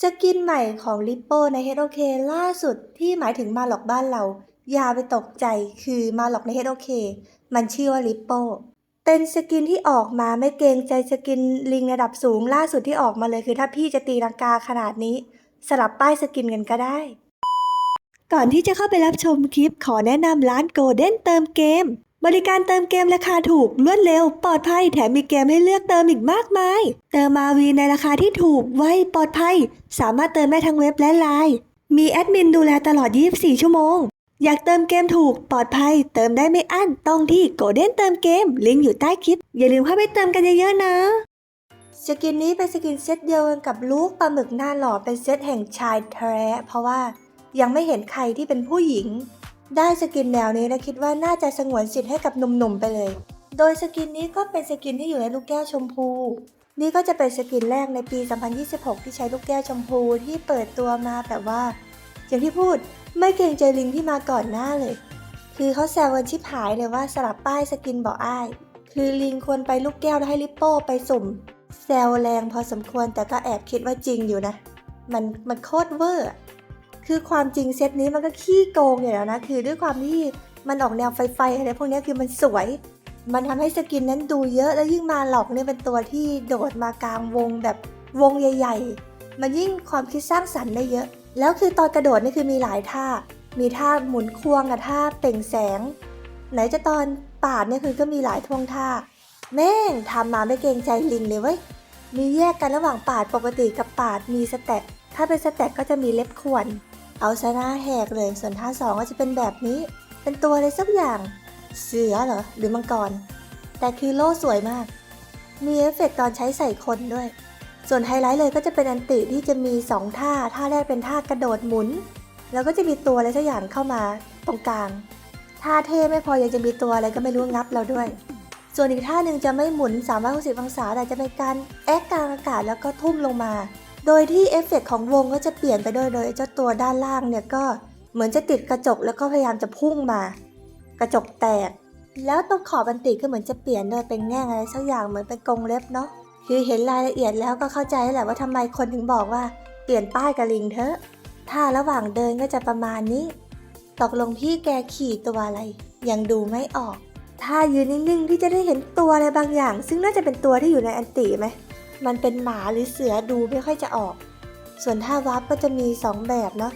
สกินใหม่ของลิปโปใน HOK ล่าสุดที่หมายถึงมาหลอกบ้านเรา อย่าไปตกใจคือมาหลอกใน HOK มันชื่อว่าลิปโปเป็นสกินที่ออกมาไม่เกรงใจสกินลิงระดับสูงล่าสุดที่ออกมาเลยคือถ้าพี่จะตีลังกาขนาดนี้ สลับป้ายสกินกันก็ได้ ก่อนที่จะเข้าไปรับชมคลิปขอแนะนำร้านโกลเด้นเติมเกม บริการเติมเกมราคาถูกรวดเร็ว ปลอดภัยแถมมีเกมให้เลือกเติมอีกมากมาย เติมมาวีในราคาที่ถูกไวปลอดภัย สามารถเติมได้ทั้งเว็บและไลน์มีแอดมินดูแลตลอด 24 ชั่วโมง อยากเติมเกมถูกปลอดภัย เติมได้ไม่อั้นต้องที่โกลเด้นเติมเกม ลิงก์อยู่ใต้คลิป อย่าลืมเข้าไปเติมกันเยอะๆนะ สกินนี้เป็นสกินเซตเดียวกันกับลูกปลาหมึกหน้าหล่อเป็นเซตแห่งชายแท้เพราะว่ายังไม่เห็นใครที่เป็นผู้หญิง ได้สกินแนวนี้และคิดว่าน่าจะสงวนสิทธิ์ให้กับหนุ่มๆไปเลย โดยสกินนี้ก็เป็นสกินที่อยู่ในลูกแก้วชมพู นี่ก็จะเป็นสกินแรกในปี 2026 ที่ใช้ลูกแก้วชมพูที่เปิดตัวมาแบบว่า อย่างที่พูดไม่เกรงใจลิงที่มาก่อนหน้าเลย คือเขาแซวกันชิบหายเลยว่าสลับป้ายสกินบอกอ้าย คือลิงควรไปลูกแก้วแล้วให้ลิปโป้ไปสุ่ม แซวแรงพอสมควรแต่ก็แอบคิดว่าจริงอยู่นะ มันมันโคตรเวอร์ คือความจริงเซตนี้มันก็ขี้โกงอยู่แล้วนะ คือด้วยความที่มันออกแนวไฟไฟอะไรพวกนี้คือมันสวย มันทำให้สกินนั้นดูเยอะแล้วยิ่งมาหลอกเนี่ยเป็นตัวที่โดดมากลางวงแบบวงใหญ่ ๆ มันยิ่งความคิดสร้างสรรค์ได้เยอะ แล้วคือตอนกระโดดนี่คือมีหลายท่า มีท่าหมุนควงกับท่าเปล่งแสง ไหนจะตอนปาดเนี่ยคือก็มีหลายท่วงท่า แม่งทำมาไม่เกรงใจลิงเลยเว้ย มีแยกกันระหว่างปาดปกติกับปาดมีสแต็กถ้าเป็นสแต็กก็จะมีเล็บข่วน เอาชนะแหกเลย ส่วนท่าสองก็จะเป็นแบบนี้ เป็นตัวอะไรสักอย่าง เสือเหรอ หรือมังกร แต่คือโล่สวยมาก มีเอฟเฟกต์ตอนใช้ใส่คนด้วย ส่วนไฮไลท์เลยก็จะเป็นอันติที่จะมี 2 ท่า ท่าแรกเป็นท่ากระโดดหมุน แล้วก็จะมีตัวอะไรสักอย่างเข้ามาตรงกลาง ท่าเท่ไม่พอยังจะมีตัวอะไรก็ไม่รู้งับเราด้วย ส่วนอีกท่าหนึ่งจะไม่หมุน360องศาแต่จะเป็นการแอคกลางอากาศแล้วก็ทุ่มลงมา โดยที่เอฟเฟกต์ของวงก็จะเปลี่ยนไปด้วยโดยเจ้าตัวด้านล่างเนี่ยก็เหมือนจะติดกระจกแล้วก็พยายามจะพุ่งมา กระจกแตก แล้วตรงขอบบันติก็เหมือนจะเปลี่ยนโดยเป็นแง่งอะไรสักอย่างเหมือนเป็นกรงเล็บเนาะคือเห็นรายละเอียดแล้วก็เข้าใจแล้วแหละว่าทำไมคนถึงบอกว่าเปลี่ยนป้ายกระลิงเถอะถ้าระหว่างเดินก็จะประมาณนี้ ตกลงพี่แกขี่ตัวอะไร ยังดูไม่ออก ถ้ายืนนิ่งๆที่จะได้เห็นตัวอะไรบางอย่าง ซึ่งน่าจะเป็นตัวที่อยู่ในอันติไหม มันเป็นหมาหรือเสือดูไม่ค่อยจะออก ส่วนท่าวาร์ปก็จะมี 2 แบบเนาะ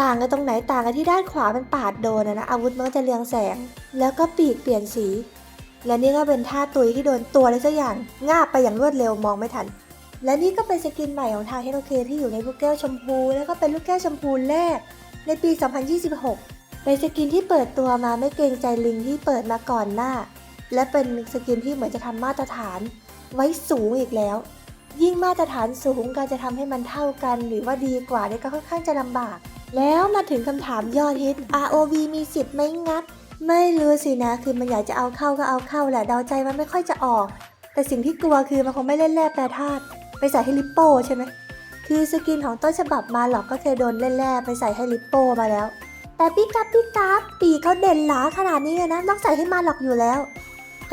ต่างกันตรงไหนต่างกันที่ด้านขวาเป็นปาดโดนนะอาวุธมันก็จะเรืองแสง แล้วก็ปีกเปลี่ยนสี และนี่ก็เป็นท่าตุยที่โดนตัวอะไรสักอย่างงาบไปอย่างรวดเร็วมองไม่ทัน และนี่ก็เป็นสกินใหม่ของทางเฮโรเคที่อยู่ในลูกแก้วชมพู แล้วก็เป็นลูกแก้วชมพูแรก ในปี 2026 เป็นสกินที่เปิดตัวมาไม่เกรงใจลิงที่เปิดมาก่อนหน้า และเป็นสกินที่เหมือนจะทำมาตรฐาน ไว้สูงอีกแล้ว ยิ่งมาตรฐานสูงการจะทำให้มันเท่ากัน หรือว่าดีกว่าเนี่ยก็ค่อนข้างจะลำบาก แล้วมาถึงคำถามยอดฮิต ROV มีสิทธิ์ไหมงัดไม่รู้สินะ คือมันอยากจะเอาเข้าก็เอาเข้าแหละเดาใจมันไม่ค่อยจะออก แต่สิ่งที่กลัวคือมันคงไม่เล่นแร่แปรธาตุไปใส่ให้ลิปโป้ใช่ไหมคือสกินของต้นฉบับมาหรอกก็เคยโดนเล่นแร่ไปใส่ให้ลิปโป้มาแล้ว แต่พี่กัปพี่กัปปีเขาเด่นหลาขนาดนี้นะต้องใส่ให้มาหรอกอยู่แล้ว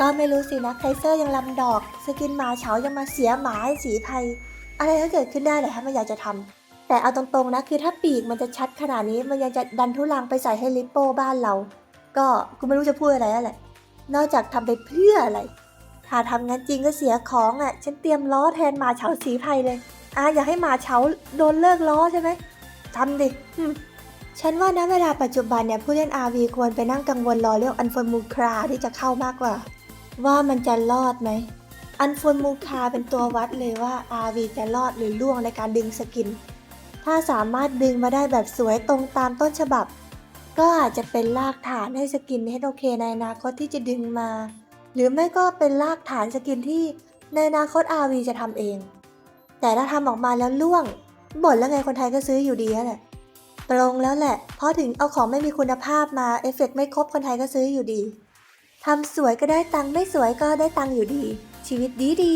ก็ไม่รู้สินะไคเซอร์ยังลำดอก สกินหมาเฉายังมาเสียหมาให้สีไทย อะไรก็เกิดขึ้นได้แหละถ้ามันอยากจะทำแต่เอาตรงๆนะคือถ้าปีกมันจะชัดขนาดนี้มันยังจะดันทุลังไปใส่ให้ลิปโป้บ้านเรา ก็กูไม่รู้จะพูดอะไรแล้วแหละ นอกจากทำไปเพื่ออะไร ถ้าทำงั้นจริงก็เสียของอะ ฉันเตรียมล้อแทนหมาเฉาสีไทยเลยอะอยากให้หมาเฉาโดนเลิกล้อใช่ไหมทำดิฉันว่าณเวลาปัจจุบันเนี่ยผู้เล่น RV ควรไปนั่งกังวลรอเรื่องอันฟอนมูคราที่จะเข้ามากกว่า ว่ามันจะรอดไหม อันฟอนมูคาเป็นตัววัดเลยว่า RV จะรอดหรือล่วงในการดึงสกิน ถ้าสามารถดึงมาได้แบบสวยตรงตามต้นฉบับ ก็อาจจะเป็นรากฐานให้สกินให้โอเคในอนาคตที่จะดึงมา หรือไม่ก็เป็นรากฐานสกินที่ในอนาคต RV จะทำเอง แต่ถ้าทำออกมาแล้วล่วงบ่นแล้วไงคนไทยก็ซื้ออยู่ดีแหละตรงแล้วแหละ เพราะถึงเอาของไม่มีคุณภาพมาเอฟเฟกต์ไม่ครบคนไทยก็ซื้ออยู่ดี ทำสวยก็ได้ตังค์ไม่สวยก็ได้ตังค์อยู่ดี ชีวิตดีดี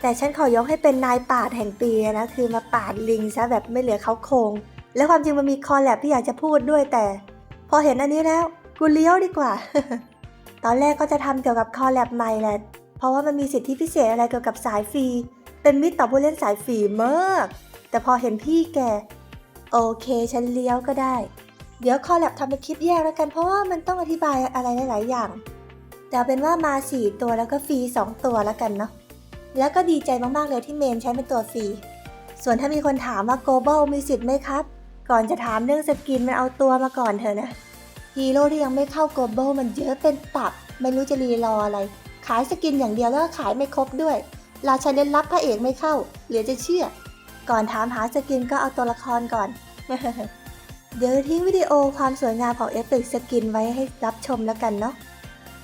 แต่ฉันขอยกให้เป็นนายป่าดแห่งปีนะ คือมาป่าดลิงซะแบบไม่เหลือเขาโครงแล้วความจริงมันมีคอลแลบที่อยากจะพูดด้วยแต่ พอเห็นอันนี้แล้วกูเลี้ยวดีกว่า ตอนแรกก็จะทำเกี่ยวกับคอลแลบใหม่แหละ เพราะว่ามันมีสิทธิพิเศษอะไรเกี่ยวกับสายฟรี เป็นมิตรต่อผู้เล่นสายฝีมาก แต่พอเห็นพี่แก โอเคฉันเลี้ยวก็ได้ เดี๋ยวคอแลบทำเป็นคลิปแยกแล้วกัน เพราะว่ามันต้องอธิบายอะไรหลาย ๆ อย่าง แต่เอาเป็นว่ามา 4 ตัวแล้วก็ฟรี 2 ตัวแล้วกันเนาะ แล้วก็ดีใจมาก ๆ เลยที่เมนใช้เป็นตัวฟรี ส่วนถ้ามีคนถามว่า global มีสิทธิ์ไหมครับ ก่อนจะถามเรื่องสกินมันเอาตัวมาก่อนเถอะนะ ฮีโร่ที่ยังไม่เข้า global มันเยอะเป็นตับ ไม่รู้จะรีรออะไร ขายสกินอย่างเดียวแล้วก็ขายไม่ครบด้วย ราชาเล่นรับพระเอกไม่เข้า เหลือจะเชื่อ ก่อนถามหาสกินก็เอาตัวละครก่อน เดี๋ยวทิ้งวิดีโอความสวยงามของเอฟเฟกต์สกินไว้ให้รับชมแล้วกันเนาะ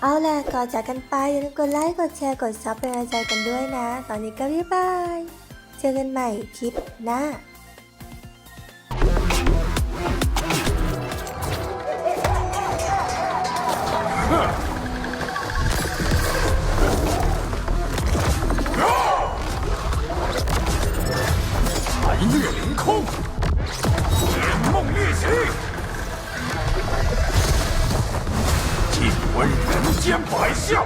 เอาล่ะก่อนจากกันไปอย่าลืมกดไลค์ กดแชร์ กดซับเป็นกำลังใจกันด้วยนะ ตอนนี้ก็บ๊ายบาย เจอกันใหม่คลิปหน้า 寒月凌空， 列席，尽观人间百相。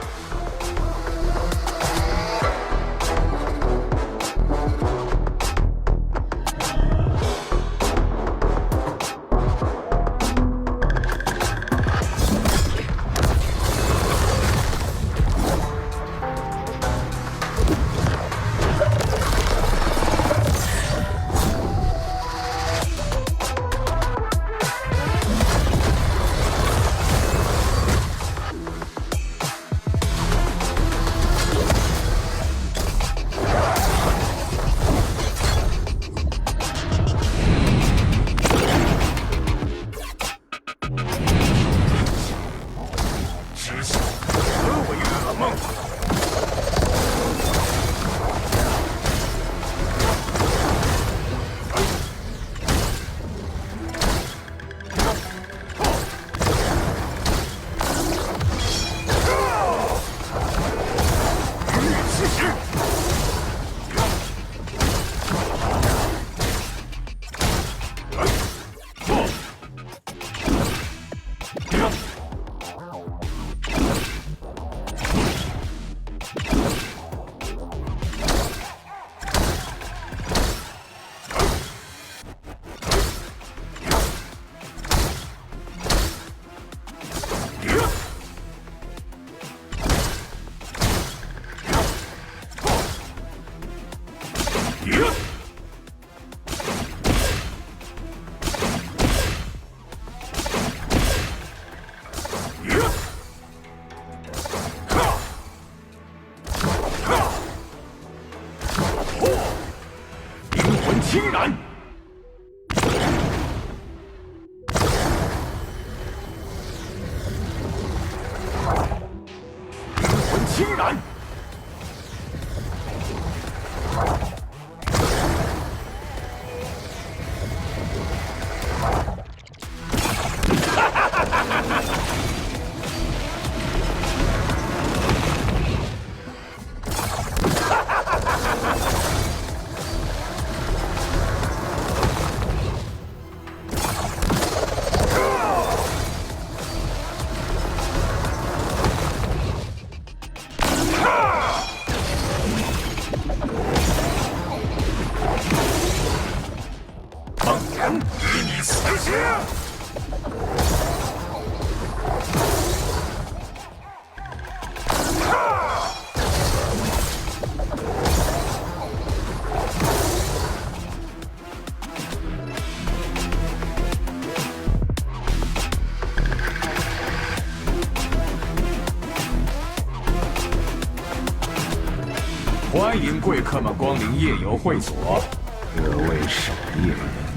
不然。欢迎贵客们光临夜游会所。各位守夜人